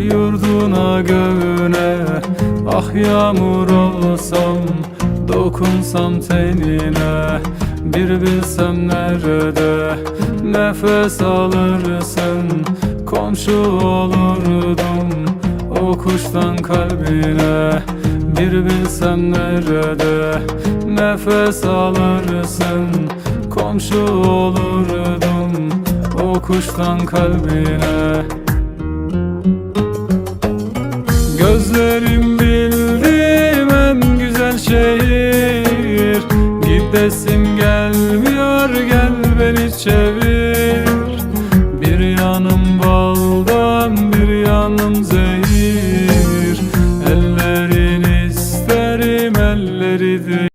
yurduna göğüne Ah yağmur olsam dokunsam tenine Bir bilsem nerede nefes alırsın Komşu olurdum o kuştan kalbine Bir bilsem nerede nefes alırsın Komşu olurdum kuştan kalbine. Gözlerim bildim en güzel şehir. Gidesim gelmiyor gel beni çevir. Bir yanım baldan bir yanım zehir. Ellerin isterim elleridir.